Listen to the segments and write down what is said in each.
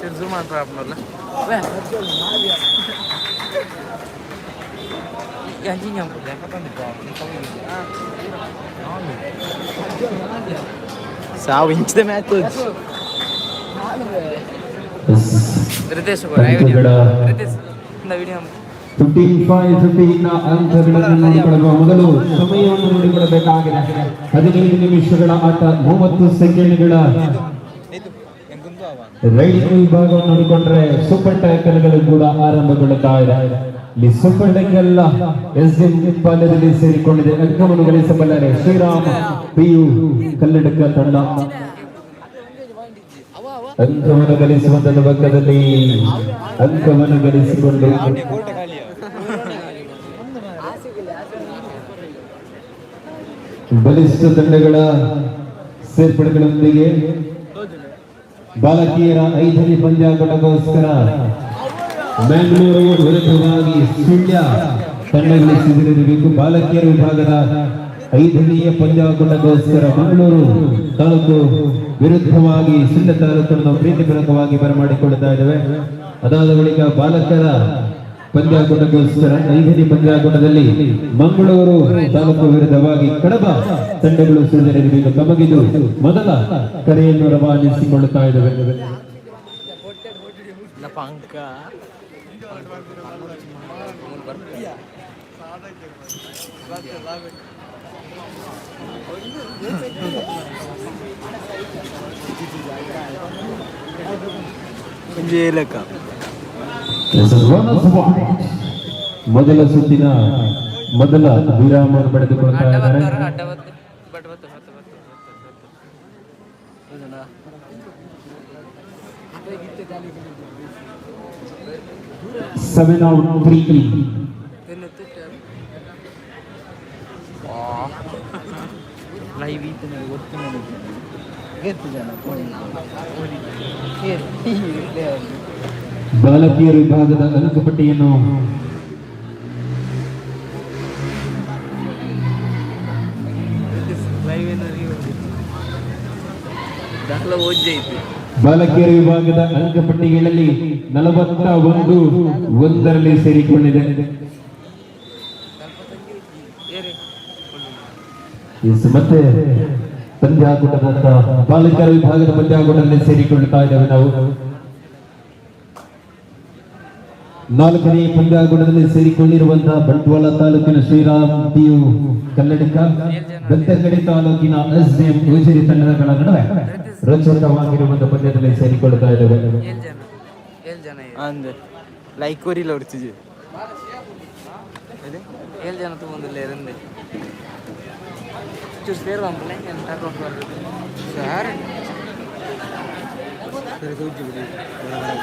ತಿರ್ಸು ಮಾತ್ರ ಹಾಕ್ನಲ್ಲ Gaji nyambut ya, kapan nih bang? ಸಾವಿಂಚದ match Ritesh Ritesh video fifty five ಫಿಫ್ಟಿನ ಅಂತರಗಳನ್ನು ಮೊದಲು ಸಮಯವನ್ನು ನೋಡಿಕೊಳ್ಳಬೇಕಾಗಿದೆ ಹದಿನೈದು ನಿಮಿಷಗಳ ಆಟ ಮೂವತ್ತು ಸೆಕೆಂಡ್ಗಳ ರೈಲ್ ವಿಭಾಗವನ್ನು ನೋಡಿಕೊಂಡ್ರೆ ಸೂಪರ್ ಟ್ಯಾಕಲ್ಗಳು ಕೂಡ ಆರಂಭಗೊಳ್ಳುತ್ತಾ ಇದೆ. ಇಲ್ಲಿ ಸೂಪರ್ ಟ್ಯಾಕಲ್ ಎಸ್ ಎಂ ಪಾಲ್ಯದಲ್ಲಿ ಸೇರಿಕೊಂಡಿದೆ. ಅಂಕವನ್ನು ಗಳಿಸಬಲ್ಲರೆ ಶ್ರೀರಾಮ್ ಪಿಯು ಕನ್ನಡಕ ತಂಡ. ಅಂಕವನ್ನು ಗಳಿಸುವ ಪಕ್ಕದಲ್ಲಿ ಅಂಕವನ್ನು ಗಳಿಸಿಕೊಂಡು ಬಲಿಷ್ಠ ತಂಡಗಳ ಸೇರ್ಪಡೆಗಳೊಂದಿಗೆ ಬಾಲಕಿಯರ ಐದನೇ ಪಂದ್ಯಾಟಗೋಸ್ಕರ ಬೆಂಗಳೂರು ವಿರುದ್ಧವಾಗಿ ಸುಳ್ಯ ತಂಡಗಳು ಸಿದ್ಧರಿರಬೇಕು ಬಾಲಕಿಯರ ವಿಭಾಗದ ಐದನೆಯ ಪಂದ್ಯಾಟಗೋಸ್ಕರ ಮಂಗಳೂರು ತಾಲೂಕು ವಿರುದ್ಧವಾಗಿ ಸುಳ್ಯ ತಾಲೂಕನ್ನು ಪ್ರೀತಿಪೂರ್ವಕವಾಗಿ ಬರಮಾಡಿಕೊಳ್ಳುತ್ತಾ ಇದ್ದೇವೆ ಅದಾದ ಬಳಿಕ ಬಾಲಕರ ಪಂದ್ಯಾಕೂಟಗೋಸ್ಕರ ಐದನೇ ಪಂದ್ಯಾಕೂಟದಲ್ಲಿ ಮಂಗಳೂರು ತಾಲೂಕು ವಿರುದ್ಧವಾಗಿ ಕಡಬ ತಂಡಗಳು ಸಿದ್ಧರಿರಬೇಕು ತಮಗಿದು ಮೊದಲ ಕರೆಯನ್ನು ರವಾನಿಸಿಕೊಳ್ಳುತ್ತಾ ಇದ್ದಾವೆ. na pangka. ಜೇಲಕ This is one of one. ಮೊದಲ ಸುತ್ತಿನ ಮೊದಲ ವಿರಾಮ ಪಡೆದುಕೊಳ್ತಾ ಇದ್ದಾರೆ. ಸೆವೆನ್ ಔಟ್ ತ್ರೀ ಲೈವ್ ಇತ್ತು ನನಗೆ ಗೊತ್ತು ನನಗೆ. ಜನ ಬಾಲಕಿಯರ ವಿಭಾಗದ ಅಂಕಪಟ್ಟಿಯನ್ನು ಬಾಲಕಿಯರ ವಿಭಾಗದ ಅಂಕಪಟ್ಟಿಗಳಲ್ಲಿ ನಲವತ್ತ ಒಂದು ಒಂದರಲ್ಲಿ ಸೇರಿಕೊಂಡಿದೆ. ಮತ್ತೆ ಪಂದ್ಯಾಕೂಟದ ಬಾಲಕಿಯರ ವಿಭಾಗದ ಪಂದ್ಯಾಕೂಟದಲ್ಲಿ ಸೇರಿಕೊಳ್ಳುತ್ತಾ ಇದ್ದೇವೆ ನಾವು. ನಾಲ್ಕನೇ ಪಂಗಾಗುಣದಲ್ಲಿ ಸೇರಿಕೊಂಡಿರುವಂತಹ ಬಂಟ್ವಾಳ ತಾಲೂಕಿನ ಶ್ರೀರಾಮ್ ಪಿಯು ಕನ್ನಡಿಕ ಬೆತ್ತಂಗಡಿ ತಾಲೂಕಿನ ಎಸ್ ಎಂ ಯೋಜನೆ ತಂಡಗಳ ನಡುವೆ ರಚಿತವಾಗಿರುವಂತಹ ಪಂದ್ಯದಲ್ಲಿ ಸೇರಿಕೊಳ್ಳುತ್ತಾ ಇದ್ದೇವೆ. ಸರಿ ಜನ ಏಳು ಜನ ಅಂದ? ಲೈಕ್ ಕೋರಿಲ್ಲ ಹೊಡ್ತಿದ್ವಿ ಏಳು ಜನ ತಗೊಂಡಿಲ್ಲ ಇರಂದೆ ಚೂಸ್ ಬೇರೆ ಬಂಪಲ್ಲ ಎಂತ ಸರ್.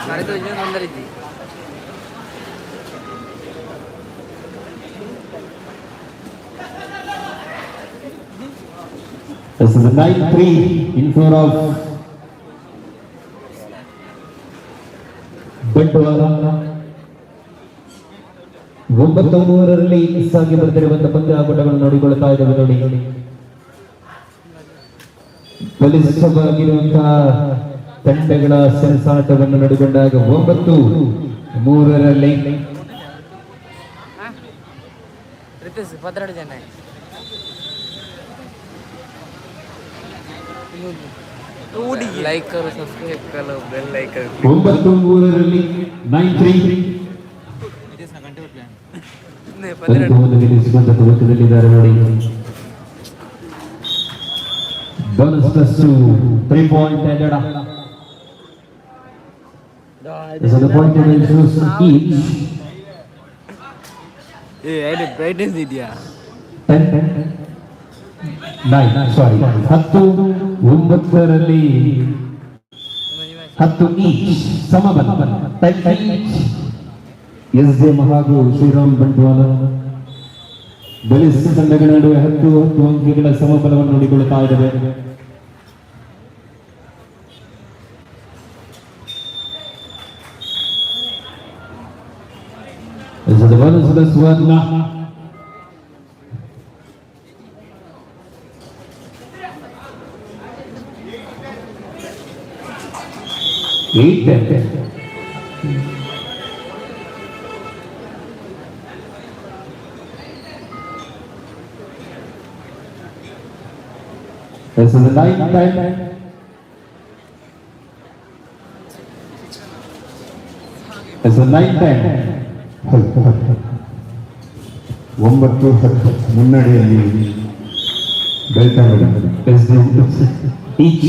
ಕರೆದು ಒಂದರಿದ್ದಿ This is a 9-3 in favor of Bantwal ಒಂಬತ್ತು ಮೂರರಲ್ಲಿ ಸಾಗಿ ಬರ್ತಿರುವಂತಹ ಪಂದ್ಯಾಕೂಟಗಳನ್ನು ನೋಡಿಕೊಳ್ಳುತ್ತಾ ಇದ್ದೇವೆ ನೋಡಿ. ಬಲಿಷ್ಠವಾಗಿರುವಂತಹ ತಂಡಗಳ ಸೆಣಸಾಟವನ್ನು ನೋಡಿಕೊಂಡಾಗ ಒಂಬತ್ತು ಮೂರರಲ್ಲಿ ಲೈಕ್ ಲೈಕ್ ಕರು ಒಂಬತ್ತು ಮೂರರಲ್ಲಿ ನೈನ್ ತ್ರೀ ನಿಲ್ಲಿಸುವಂತ point of I had a brightness 10. Nine sorry ಹತ್ತು ಒಂಬತ್ತರಲ್ಲಿ ಹತ್ತು ಈ ಎಸ್ ಜೆ ಮಹಾಗು ಶ್ರೀರಾಮ್ ಬಂಟ್ವಾಲ ಬಲಿಷ್ಠ ತಂಡಗಳ ನಡುವೆ ಹತ್ತು ಹತ್ತು ಅಂಕಿಗಳ ಸಮಬಲವನ್ನು ನೋಡಿಕೊಳ್ಳುತ್ತಾ ಇದ್ದಾರೆ This is the one one. Eight ten This is the nine ten. It's a nine ten. ಒಂಬತ್ತು ಹತ್ತು ಮುನ್ನಡೆಯಲ್ಲಿ ಬೆಳ್ತಂಗಡಿ Each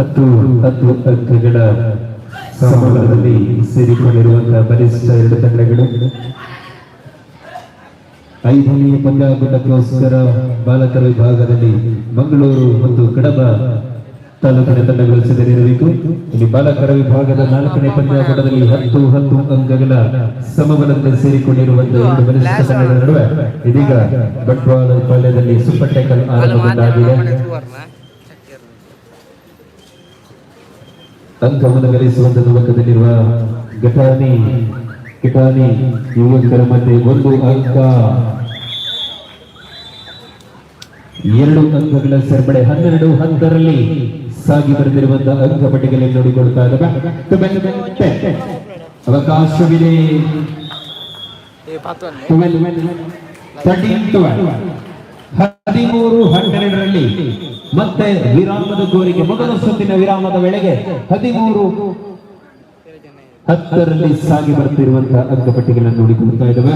ಹತ್ತು ಹತ್ತು ಅಂಕಗಳ ಸಮಬಲದಲ್ಲಿ ಸೇರಿಕೊಂಡಿರುವಂತಹ ಬಲಿಷ್ಠ ಎರಡು ತಂಡಗಳು ಐದನೇ ಪಂದ್ಯಾಕೂಟಕ್ಕೋಸ್ಕರ ಬಾಲಕರ ವಿಭಾಗದಲ್ಲಿ ಮಂಗಳೂರು ಮತ್ತು ಕಡಬ ತಾಲೂಕಿನ ತಂಡಗಳು ಸಿದ್ಧರಿರಬೇಕು ಇಲ್ಲಿ ಬಾಲಕರ ವಿಭಾಗದ ನಾಲ್ಕನೇ ಪಂದ್ಯಾಕೂಟದಲ್ಲಿ ಹತ್ತು ಹತ್ತು ಅಂಕಗಳ ಸಮಬಲದಲ್ಲಿ ಸೇರಿಕೊಂಡಿರುವಂತಹ ಎರಡು ಬಲಿಷ್ಠ ತಂಡಗಳ ನಡುವೆ ಇದೀಗ ಬಂಟ್ವಾಳ ಪಾಳ್ಯದಲ್ಲಿ ಸೂಪರ್ ಟೈಕಲ್ ಆರಂಭಗೊಂಡಾಗಿದೆ ಅಂಕವನ್ನು ಗಳಿಸುವಂತ ಲೋಕದಲ್ಲಿರುವ ಘಟಾನಿ ಘಟಾನಿ ಯುವಕರ ಮಧ್ಯೆ ಒಂದು ಅಂಕ. ಎರಡು ಅಂಕಗಳ ಸೇರ್ಪಡೆ ಹನ್ನೆರಡು ಹಂತರಲ್ಲಿ ಸಾಗಿ ಬರೆದಿರುವಂತಹ ಅಂಕ ಪಟ್ಟಿಗೆಯಲ್ಲಿ ನೋಡಿಕೊಳ್ತಾ ಇದ್ದಾರೆ ಅವಕಾಶವಿದೆ. ಹದಿಮೂರು ಹನ್ನೆರಡರಲ್ಲಿ ಮತ್ತೆ ವಿರಾಮದ ಕೋರಿಕೆ ಮೊದಲ ಸುತ್ತಿನ ವಿರಾಮದ ವೇಳೆಗೆ ಹದಿಮೂರು ಹತ್ತರಲ್ಲಿ ಸಾಗಿ ಬರ್ತಿರುವಂತಹ ಅಂಕಪಟ್ಟಿಗಳನ್ನು ನೋಡಿಕೊಳ್ತಾ ಇದ್ದಾವೆ.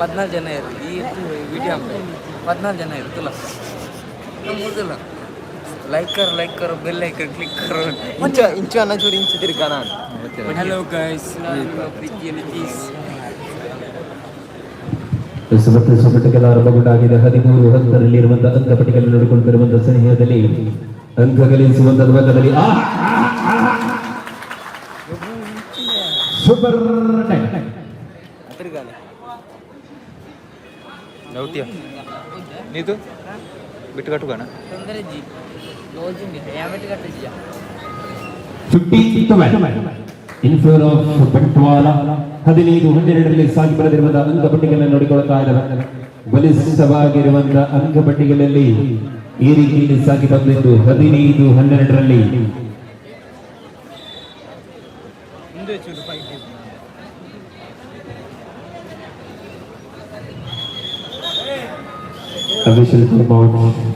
ಪದ್ನಾಲ್ಕು ಜನ ಇರು ಈ ವಿಡಿಯೋ ಪದ್ನಾಲ್ಕು ಜನ ಇರುತ್ತಲ್ಲ ತುಲ ಮುಗಿದಿಲ್ಲ ಲೈಕರ್ ಕರ್ ಲೈಕ್ ಕರ್ ಬೆಲ್ ಐಕನ್ ಕ್ಲಿಕ್ ಕರ್ ಇಂಚ ಇಂಚು ಅನ್ನ ಚೂರು ಇಂಚು ತಿರ್ಗಾನ ಹಲೋ ಗೈಸ್ ನಾನು ಪ್ಲೀಸ್ ಸುಮತ್ರ ಸುಮಟಗಳ ಆರಂಭಗೊಂಡಾಗಿದೆ ಹದಿಮೂರು ಹತ್ತರಲ್ಲಿ ಇರುವಂತಹ ಅಂಕಪಟ್ಟಿಗಳನ್ನು ನೋಡಿಕೊಂಡಿರುವಂತಹ ಸನಿಹದಲ್ಲಿ ಅಂಕ ಗಳಿಸುವಂತ ಭಾಗದಲ್ಲಿ ಆ super in favour of Bantwal ಹದಿನೈದು ಹನ್ನೆರಡರಲ್ಲಿ ಸಾಗಿ ಬರೆದಿರುವಂತಹ ಅಂಕಪಟ್ಟಿಗಳನ್ನು ನೋಡಿಕೊಳ್ತಾ ಇದ್ದಾರೆ. ಬಲಿಷ್ಠವಾಗಿರುವಂತಹ ಅಂಕಪಟ್ಟಿಗಳಲ್ಲಿ ಈ ರೀತಿಯಲ್ಲಿ ಸಾಗಿ ಬಂದಿದ್ದು ಹದಿನೈದು ಹನ್ನೆರಡರಲ್ಲಿ நன்றி செலுத்தும் மாவட்டம்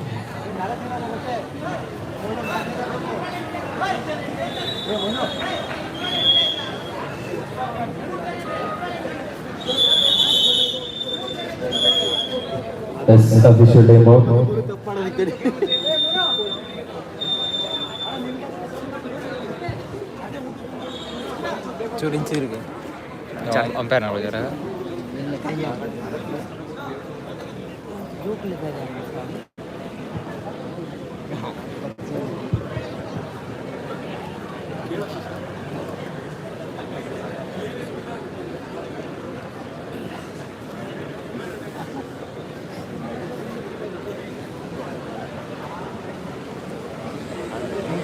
எஸ் அபிஷேக் டேமோ ചൊടിച്ചിരിക്കും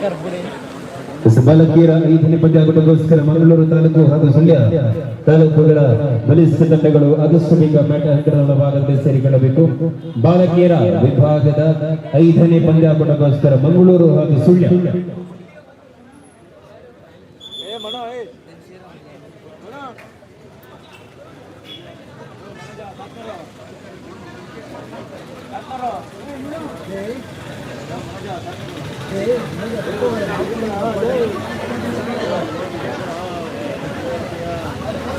कर पूरे ಬಾಲಕಿಯರ ಐದನೇ ಪಂದ್ಯಾಕೂಟಕ್ಕೋಸ್ಕರ ಮಂಗಳೂರು ತಾಲೂಕು ಹಾಗೂ ಸುಳ್ಯ ತಾಲೂಕುಗಳ ಬಲಿಷ್ಠ ತಂಡಗಳು ಆದಷ್ಟು ಬೇಗ ಮ್ಯಾಟ ಹಂಡ್ರೆಡ್ ಭಾಗದಲ್ಲಿ ಸೇರಿಕೊಳ್ಳಬೇಕು. ಬಾಲಕಿಯರ ವಿಭಾಗದ ಐದನೇ ಪಂದ್ಯಾಕೂಟಕ್ಕೋಸ್ಕರ ಮಂಗಳೂರು ಹಾಗೂ ಸುಳ್ಯ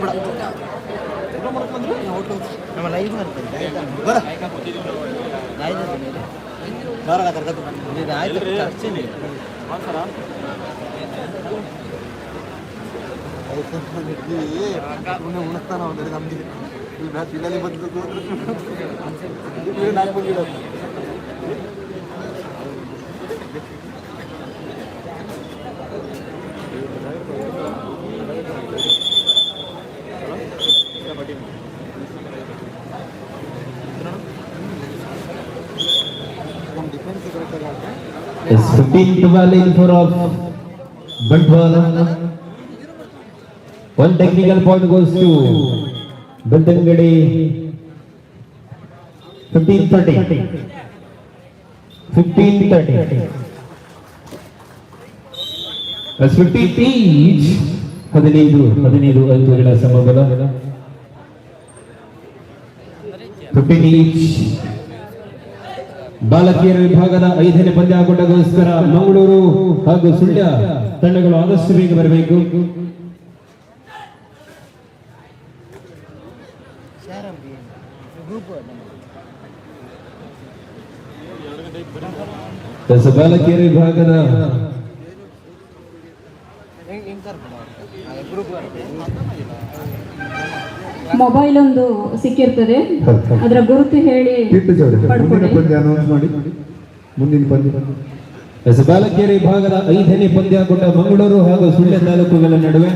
ನಮಗಿದ್ದಾಳೆ ನಮ್ಮ ಲೈವ್ ಮಾಡ್ತಾರೆ ಆಯ್ತು ಚರ್ಚೆನೇ ಉಣಿಸ್ತಾನ ಅವನಿಗೆ ನಮಗೆ ಮ್ಯಾಚ್ ಇಲ್ಲಲ್ಲಿ ಬಂದು defence Yes, 15 12 in favor of Bandwala. One technical point goes to Bantangadi. 15 30. 15 30. As 15 each. ಹದಿನೈದು ಹದಿನೈದು ಅಂಕಗಳ ಸಮಬಲ ಫಿಫ್ಟೀನ್ ಈಚ್ ಬಾಲಕಿಯರ ವಿಭಾಗದ ಐದನೇ ಪಂದ್ಯ ಪಂದ್ಯಾಕೂಟಗೋಸ್ಕರ ಮಂಗಳೂರು ಹಾಗೂ ಸುಳ್ಯ ತಂಡಗಳು ಆದಷ್ಟು ಬೇಗ ಬರಬೇಕು. ಬಾಲಕಿಯರ ವಿಭಾಗದ ಮೊಬೈಲ್ ಒಂದು ಸಿಕ್ಕಿರ್ತದೆ. ಅದರ ಗುರುತು ಹೇಳಿ ಕಿಟ್ಟು ಮುಂದಿನ ಪಂದ್ಯ ಅನೌನ್ಸ್ ಮಾಡಿ. ಮುಂದಿನ ಪಂದ್ಯ. ಎಸ್, ಬಾಲಕಿಯರ ವಿಭಾಗದ ಐದನೇ ಪಂದ್ಯಾಕೂಟ ಮಂಗಳೂರು ಹಾಗೂ ಸುಳ್ಯ ತಾಲೂಕುಗಳ ನಡುವೆ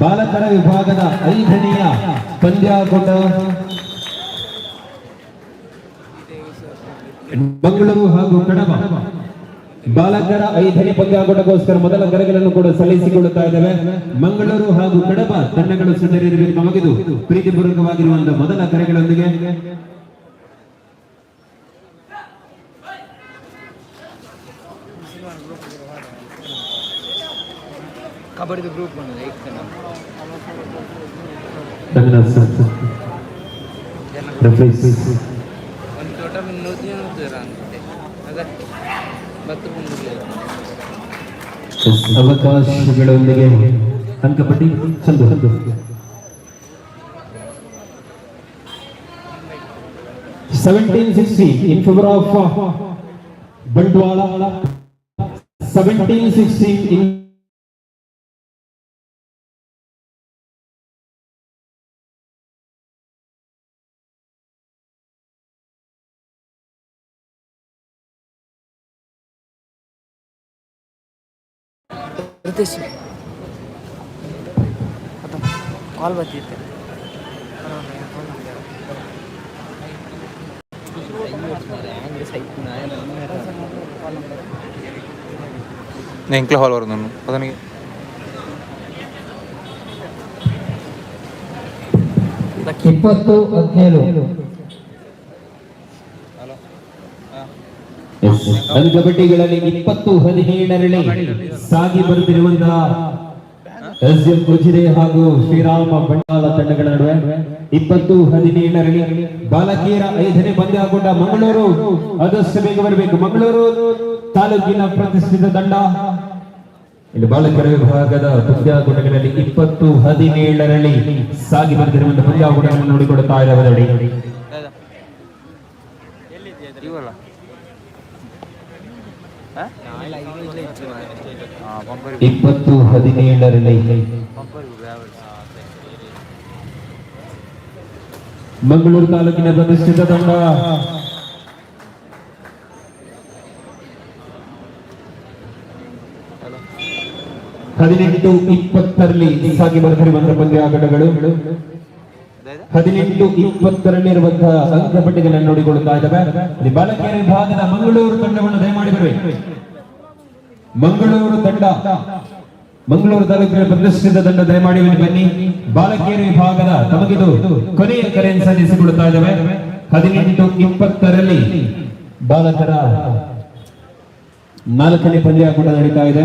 ಬಾಲಕರ ವಿಭಾಗದ ಐದನೆಯ ಪಂದ್ಯಾಕೂಟ ಮಂಗಳೂರು ಹಾಗೂ ಕಡಬ. ಬಾಲಕರ ಐದನೇ ಪಂದ್ಯಾಕೂಟಗೋಸ್ಕರ ಮೊದಲ ಕರೆಗಳನ್ನು ಕೂಡ ಸಲ್ಲಿಸಿಕೊಳ್ಳುತ್ತಾ ಇದ್ದೇವೆ. ಮಂಗಳೂರು ಹಾಗೂ ಕಡಬ ತಂಡಗಳು ಸಿದ್ಧರಿರಬೇಕು ನಮಗಿದು. ಪ್ರೀತಿಪೂರ್ವಕವಾಗಿರುವಂತಹ ಮೊದಲ ಕರೆಗಳೊಂದಿಗೆ. ಕಬಡ್ಡಿ ಗ್ರೂಪ್. ಒಂದು ಟೋಟಲ್ ಅವಕಾಶಗಳೊಂದಿಗೆ ಅಂಕಪಟ್ಟಿ Chandu. Chandu seventeen sixty in favour of Bantwal seventeen sixty in ಉದ್ದೇಶ. ಕಾಲ್ ಬರ್ತಿದ್ದೆ నేను ఇంట్లో హాల్ వరకు ఉన్నాను ಇಪ್ಪತ್ತು ಹದಿನೇಳು. ಅಂಕಪಟ್ಟಿಗಳಲ್ಲಿ ಇಪ್ಪತ್ತು ಹದಿನೇಳರಲ್ಲಿ ಸಾಗಿ ಬರುತ್ತಿರುವಂತಹ ಕುಚಿರೆ ಹಾಗೂ ಶ್ರೀರಾಮ ಬಂಡಾಳ ತಂಡಗಳ ನಡುವೆ ಇಪ್ಪತ್ತು ಹದಿನೇಳರಲ್ಲಿ ಬಾಲಕಿಯರ ಐದನೇ ಪಂದ್ಯಾಕೂಟ ಮಂಗಳೂರು ಆದಷ್ಟು ಬೇಗ ಬರಬೇಕು. ಮಂಗಳೂರು ತಾಲೂಕಿನ ಪ್ರತಿಷ್ಠಿತ ತಂಡ. ಇಲ್ಲಿ ಬಾಲಕರ ವಿಭಾಗದ ಪಂದ್ಯಾಕೂಟಗಳಲ್ಲಿ ಇಪ್ಪತ್ತು ಹದಿನೇಳರಲ್ಲಿ ಸಾಗಿ ಬರುತ್ತಿರುವಂತಹ ಪಂದ್ಯಾಕೂಟಗಳನ್ನು ನೋಡಿಕೊಡುತ್ತಾ ಇದ್ದಾವೆ ನೋಡಿ ಇಪ್ಪತ್ತು ಹದಿನೇಳರಲ್ಲಿ ಮಂಗಳೂರು ತಾಲೂಕಿನ ಪ್ರತಿಷ್ಠಿತ ತಂಡ ಹದಿನೆಂಟು ಇಪ್ಪತ್ತರಲ್ಲಿ ಸಾಗಿ ಬರುತ್ತಿರುವಂತಹ ಪಂದ್ಯಾಕೂಟಗಳು ಹದಿನೆಂಟು ಇಪ್ಪತ್ತರಲ್ಲಿರುವಂತಹ ಅಂಕಪಟ್ಟಿಗಳನ್ನು ನೋಡಿಕೊಳ್ಳುತ್ತಾ ಇದ್ದಾವೆ. ಬಾಲಕಿಯರ ವಿಭಾಗದ ಮಂಗಳೂರು ತಂಡವನ್ನು ದಯಮಾಡಿ ಮಂಗಳೂರು ತಂಡ, ಮಂಗಳೂರು ತಾಲೂಕಿನ ಪ್ರತಿಷ್ಠಿತ ತಂಡ ದಯಮಾಡಿ ಬನ್ನಿ. ಬಾಲಕಿಯರ ವಿಭಾಗದ ತಮಗಿದು ಕೊನೆಯ ಕರೆಯನ್ನು ಸಲ್ಲಿಸಿಕೊಳ್ಳುತ್ತಾ ಇದ್ದಾವೆ. ಹದಿನೆಂಟು ಇಪ್ಪತ್ತರಲ್ಲಿ ಬಾಲಕರ ನಾಲ್ಕನೇ ಪಂದ್ಯ ಕೂಡ ನಡೀತಾ ಇದೆ.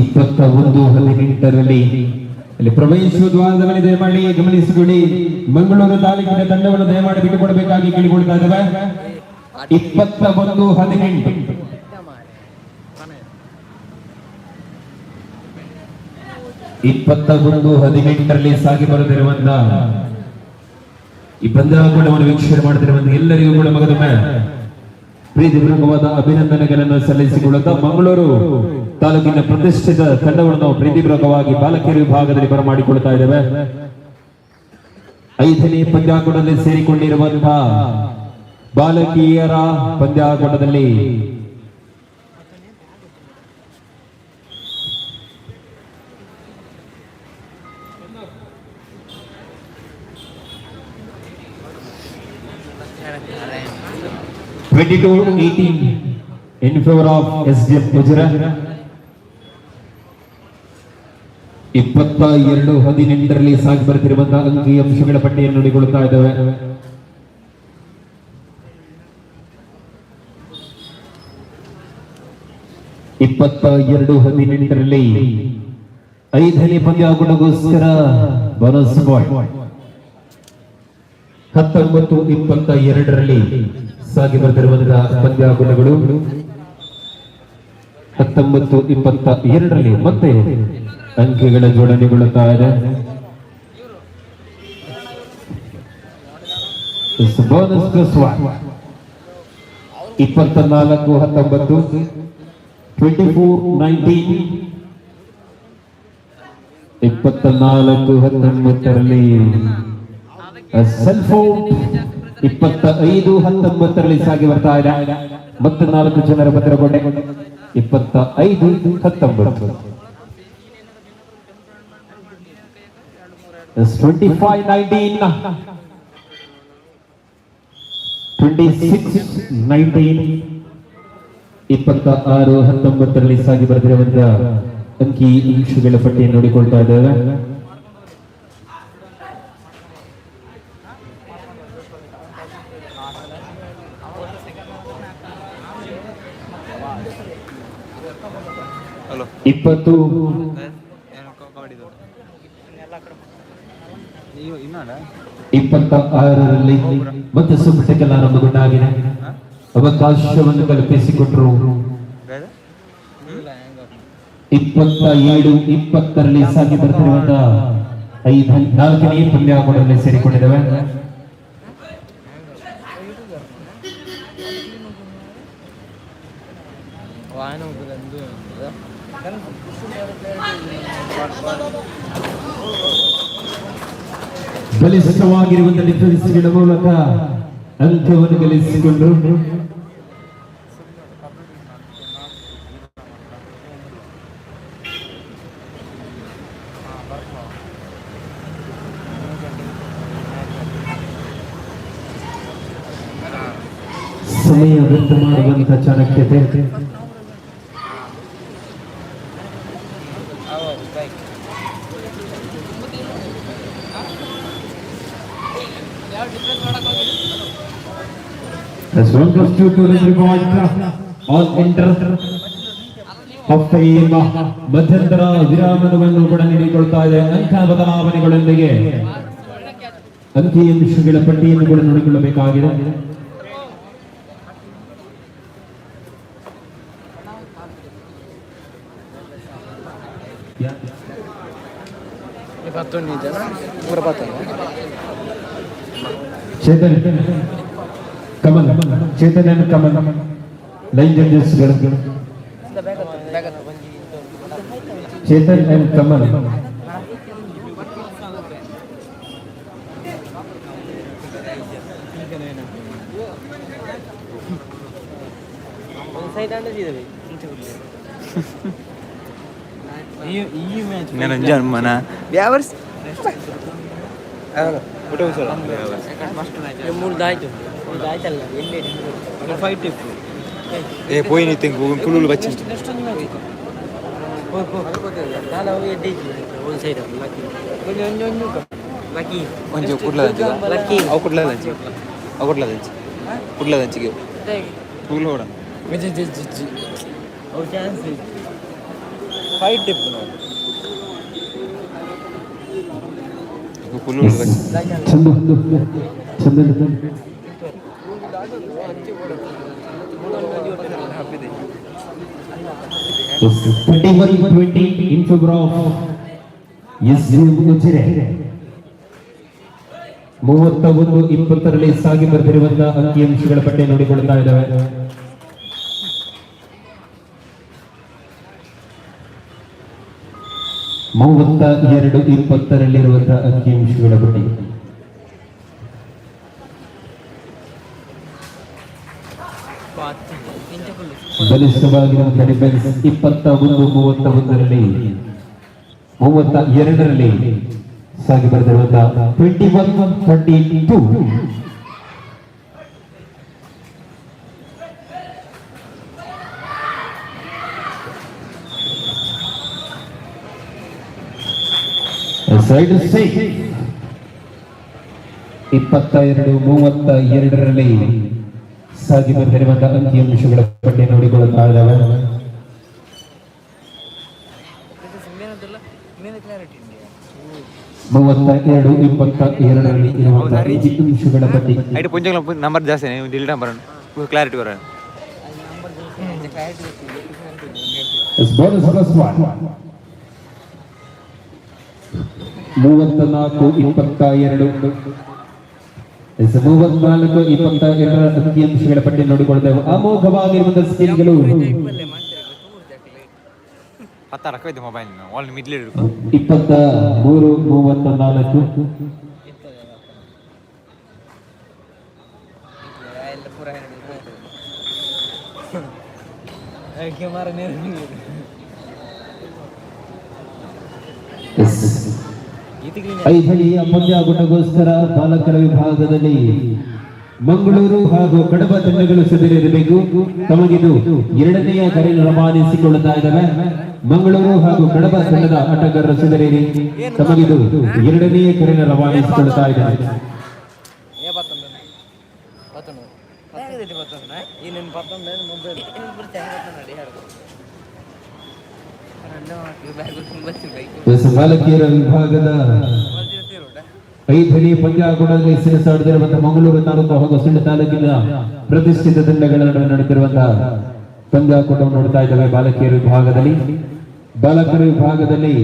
ಇಪ್ಪತ್ತ ಒಂದು ಹದಿನೆಂಟರಲ್ಲಿ. ಅಲ್ಲಿ ಪ್ರವೇಶ ಮೇಲೆ ದಯಮಾಡಿ ಗಮನಿಸಿಕೊಳ್ಳಿ. ಮಂಗಳೂರು ತಾಲೂಕಿನ ತಂಡವನ್ನು ದಯಮಾಡಿ ಬಿಟ್ಟುಕೊಡಬೇಕಾಗಿ ಕೇಳಿಕೊಳ್ತಾ ಇದ್ದೇವೆ. ಇಪ್ಪತ್ತ ಒಂದು ಹದಿನೆಂಟು. ಇಪ್ಪತ್ತ ಒಂದು ಹದಿನೆಂಟರಲ್ಲಿ ಸಾಗಿ ಬರುತ್ತಿರುವಂತ ಈ ಪಂದ್ಯಾವಳಿಯನ್ನು ವೀಕ್ಷಣೆ ಮಾಡುತ್ತಿರುವಂತ ಎಲ್ಲರಿಗೂ ಕೂಡ ಮಗದೊಮ್ಮೆ ಪ್ರೀತಿಪೂರ್ವಕವಾದ ಅಭಿನಂದನೆಗಳನ್ನು ಸಲ್ಲಿಸಿಕೊಳ್ಳುತ್ತಾ ಮಂಗಳೂರು ತಾಲೂಕಿನ ಪ್ರತಿಷ್ಠಿತ ತಂಡವನ್ನು ಪ್ರೀತಿಪೂರ್ವಕವಾಗಿ ಬಾಲಕಿಯರ ವಿಭಾಗದಲ್ಲಿ ಬರಮಾಡಿಕೊಳ್ತಾ ಇದ್ದೇವೆ. ಐದನೇ ಪಂದ್ಯಾಕೂಟದಲ್ಲಿ ಸೇರಿಕೊಂಡಿರುವಂತಹ ಬಾಲಕಿಯರ ಪಂದ್ಯಾಕೂಟದಲ್ಲಿ twenty two eighteen in favour of S D F Gujarat ಇಪ್ಪತ್ತ ಎರಡು ಹದಿನೆಂಟರಲ್ಲಿ ಸಾಗಿ ಬರುತ್ತಿರುವಂತಹ ಅಂಕಿ ಅಂಶಗಳ ಪಟ್ಟಿಯನ್ನು ನೋಡಿಕೊಳ್ಳುತ್ತಾ ಇದ್ದೇವೆ. ಇಪ್ಪತ್ತ ಎರಡು ಹದಿನೆಂಟರಲ್ಲಿ ಐದನೇ ಪಂದ್ಯಾಕೂಟಗೋಸ್ಕರ ಬೋನಸ್ ಪಾಯಿಂಟ್ ಹತ್ತೊಂಬತ್ತು ಇಪ್ಪತ್ತ ಎರಡರಲ್ಲಿ ಸಾಗಿ ಬರ್ತಿರುವಂತಹ ಪಂದ್ಯ ಗುಣಗಳು ಹತ್ತೊಂಬತ್ತು, ಇಪ್ಪತ್ತ ಎರಡರಲ್ಲಿ ಮತ್ತೆ ಅಂಕೆಗಳ ಜೋಡಣೆಗೊಳ್ಳುತ್ತಾ ಇದೆ. ಇಪ್ಪತ್ತ ನಾಲ್ಕು ಹತ್ತೊಂಬತ್ತು ಟ್ವೆಂಟಿ ಫೋರ್ ನೈನ್ಟೀನ್ ಇಪ್ಪತ್ತ ನಾಲ್ಕು ಹತ್ತೊಂಬತ್ತರಲ್ಲಿ ಸೆಲ್ ಫೋನ್ ಇಪ್ಪತ್ತ ಐದು ಹತ್ತೊಂಬತ್ತರಲ್ಲಿ ಸಾಗಿ ಬರ್ತಾ ಇದೆ. ಮತ್ತೆ ನಾಲ್ಕು ಜನರ ಭದ್ರಗೊಂಡೆ. ಇಪ್ಪತ್ತ ಐದು ಹತ್ತೊಂಬತ್ತು. Twenty five nineteen twenty six nineteen ಇಪ್ಪತ್ತ ಆರು ಹತ್ತೊಂಬತ್ತರಲ್ಲಿ ಸಾಗಿ ಬರೆದಿರುವಂತಹ ಅಂಕಿ ಅಂಶಗಳ ಪಟ್ಟಿಯನ್ನು ನೋಡಿಕೊಳ್ತಾ ಇದ್ದೇವೆ ಹಲೋ ಇಪ್ಪತ್ತು. ಇಪ್ಪತ್ತ ಆರರಲ್ಲಿ ಮತ್ತೆ ಸುಬ್ಬಟಕ್ಕೆಲ್ಲ ಆರಂಭಗೊಂಡಾಗಿದೆ. ಅವಕಾಶವನ್ನು ಕಲ್ಪಿಸಿಕೊಟ್ರು. ಇಪ್ಪತ್ತ ಏಳು ಇಪ್ಪತ್ತರಲ್ಲಿ ಸಾಗಿ ಬರ್ತಿರುವಂತಹ ಐದು ನಾಲ್ಕನೇ ಪಂದ್ಯಾವಳಿಯಲ್ಲಿ ಸೇರಿಕೊಂಡಿದ್ದೇವೆ. ಬಲಿಷ್ಠವಾಗಿರುವಂತಹ ಡಿಫೆನ್ಸ್ಗಳ ಮೂಲಕ ಅಂಕವನ್ನು ಗಳಿಸಿಕೊಂಡು ಸಮಯ ವ್ಯರ್ಥ ಮಾಡುವಂತಹ ಚಾಣಕ್ಯತೆ. As one plus two to the point, all enter. Half time ಮಧ್ಯಂತರ ವಿರಾಮವನ್ನು ಕೂಡ ನೀಡಿಕೊಳ್ತಾ ಇದೆ ಅಂಕ ಬದಲಾವಣೆಗಳೊಂದಿಗೆ ಅಂಕಿ ಅಂಶಗಳ ಪಟ್ಟಿಯನ್ನು ಕೂಡ ನೋಡಿಕೊಳ್ಳಬೇಕಾಗಿದೆ ಇಪ್ಪತ್ತೊಂದು ಜನ చైతన్య కమల్ చైతన్య కమల్ లైన్ జంప్ చేస్తున్నారు చైతన్ అండ్ కమల్ నేను మన వ్యావర్స్ అవును ಮ್ಯಾಚ್ ನನ್ನ ಜನ್ಮನ ಬ್ಯಾವರ್ಸ್ ಮೂರು ಆಯ್ತು ಮೂರು ಆಯ್ತಲ್ಲ ಎಲ್ಲಿ ಫೈಟ್ ಇತ್ತು ಏ ಪೋಯಿ ನೀ ತಿಂಗು ಪುಲುಲು ಬಚ್ಚಿ ನೆಕ್ಸ್ಟ್ ಒಂದು ಮ್ಯಾಚ್ ಇತ್ತು ನಾಳೆ ಹೋಗಿ ಎಡ್ಡೆ ಒಂದು ಸೈಡ್ ಲಕ್ಕಿ ಒಂದು ಒಂದು ಒಂದು ಲಕ್ಕಿ ಒಂಜಿ ಕುಡ್ಲದಂಚಿ ಲಕ್ಕಿ ಅವು ಕುಡ್ಲದಂಚಿ ಅವು ಕುಡ್ಲದಂಚಿ ಕುಡ್ಲದಂಚಿಗೆ ಕೂಲ್ ಹೊಡ ಅವ್ರ ಚಾನ್ಸ್ ಫೈಟ್ ಟಿಪ್ ನೋಡಿ ಮೂವತ್ತ ಒಂದು ಇಪ್ಪತ್ತರಲ್ಲಿ ಸಾಗಿ ಬರೆದಿರುವಂತಹ ಅಂಕಿಅಂಶಗಳ ಪಟ್ಟಿ ನೋಡಿಕೊಳ್ತಾ ಇದ್ದಾವೆ. ಮೂವತ್ತ ಎರಡು ಇಪ್ಪತ್ತರಲ್ಲಿರುವಂತಹ ಅಂಕಿಅಂಶಗಳ ಬಗ್ಗೆ ಬಲಿಷ್ಠವಾಗಿರುವಂತಹ ಇಪ್ಪತ್ತ ಒಂದು, ಮೂವತ್ತ ಒಂದರಲ್ಲಿ, ಮೂವತ್ತ ಎರಡರಲ್ಲಿ ಸಾಗಿ ಬರೆದಿರುವಂತಹ twenty one thirty two side C ಇಪ್ಪತ್ತ ಎರಡು ಮೂವತ್ತ ಎರಡರಲ್ಲಿ ಸಾಗಿ ಬಂದಿರುವಂತಹ ಅಂಕಿಅಂಶಗಳ ಪಟ್ಟಿ ನೋಡಿಕೊಳ್ಳುತ್ತಾ ಇದ್ದಾವೆ ಮೂವತ್ತ ಎರಡು ಇಪ್ಪತ್ತ ಎರಡರಲ್ಲಿ ಇರುವಂತಹ ಅಂಕಿಅಂಶಗಳ ಬಗ್ಗೆ ನಂಬರ್ ಜಾಸ್ತಿ ಡಿಲೀಟ್ ನಂಬರ್ ಕ್ಲಾರಿಟಿ ಬರೋಣ. Clarity As plus one. ಮೂವತ್ತ ನಾಲ್ಕು ಇಪ್ಪತ್ತ ಎರಡು. ಎಸ್ ಮೂವತ್ನಾಲ್ಕು ಇಪ್ಪತ್ತ ಎರಡರ ಅಂಕಿಅಂಶಗಳ ಪಟ್ಟಿ ನೋಡಿಕೊಳ್ತೇವೆ ಅಮೋಘವಾಗಿರುವಂತಹ ಸ್ಕಿಲ್ಗಳು. ಇಪ್ಪತ್ತ ಮೂರು ಮೂವತ್ತ ನಾಲ್ಕು ಎಲ್ಲ ಐದಳಿ ಅಮೂಲ್ಯ ಗುಣಗೋಸ್ಕರ ಬಾಲಕರ ವಿಭಾಗದಲ್ಲಿ ಮಂಗಳೂರು ಹಾಗೂ ಕಡಬ ತಂಡಗಳು ಸದರಿರಬೇಕು. ತಮಗಿದು ಎರಡನೆಯ ಕರೆ ರವಾನಿಸಿಕೊಳ್ಳುತ್ತಾ ಇದ್ದಾರೆ ಮಂಗಳೂರು ಹಾಗೂ ಕಡಬ ತಂಡದ ಆಟಗಾರರು ಸದರಿರಿ. ತಮಗಿದು ಎರಡನೆಯ ಕರೆನ ರವಾನಿಸಿಕೊಳ್ಳುತ್ತಾ ಇದ್ದಾರೆ ಏನೇನು ಮೊಬೈಲ್ ಬಾಲಕಿಯರ ವಿಭಾಗದ ಐದನೇ ಪಂದ್ಯಾಗುಣದಲ್ಲಿ ಸೆಣಸಾಡುತ್ತಿರುವಂತಹ ಮಂಗಳೂರು ತಾಲೂಕು ಹಾಗೂ ಸುಳ್ಳು ತಾಲೂಕಿನ ಪ್ರತಿಷ್ಠಿತ ತಂಡಗಳ ನಡುವೆ ನಡೆದಿರುವಂತಹ ಪಂದ್ಯಾಕೂಟವನ್ನು ನೋಡ್ತಾ ಇದ್ದೇವೆ ಬಾಲಕಿಯರ ವಿಭಾಗದಲ್ಲಿ. ಬಾಲಕರ ವಿಭಾಗದಲ್ಲಿ